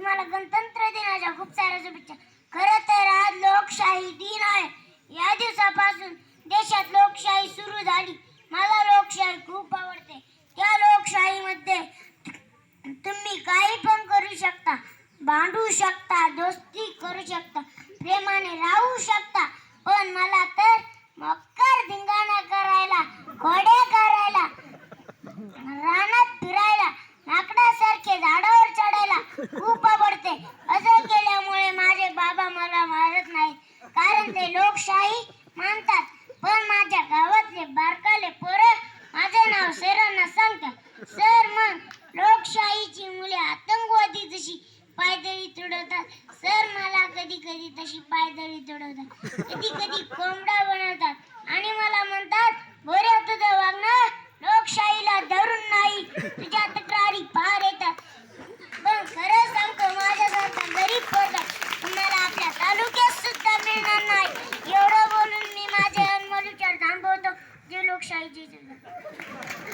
तुम्हाला गणतंत्र दिनाच्या खूप साऱ्या शुभेच्छा. खरं तर आज लोकशाही दिन आहे. या दिवसापासून देशात लोकशाही सुरू झाली. मला लोकशाही खूप आवडते. त्या लोकशाहीमध्ये तुम्ही काही पण करू शकता. भांडू शकता दोस्ती करू शकता. प्रेमाने राहू शकता. पण मला लोकशाही मानतात. पण माझ्या गावातले बारकाले पोरं माझं नाव सरांना सांगतात. सर मग लोकशाहीची मुले आतंकवादी जशी पायदळी तुडवतात. सर मला कधी कधी तशी पायदळी तुडवतात. कधी कधी कोंबडा बनवतात. Ай, дети.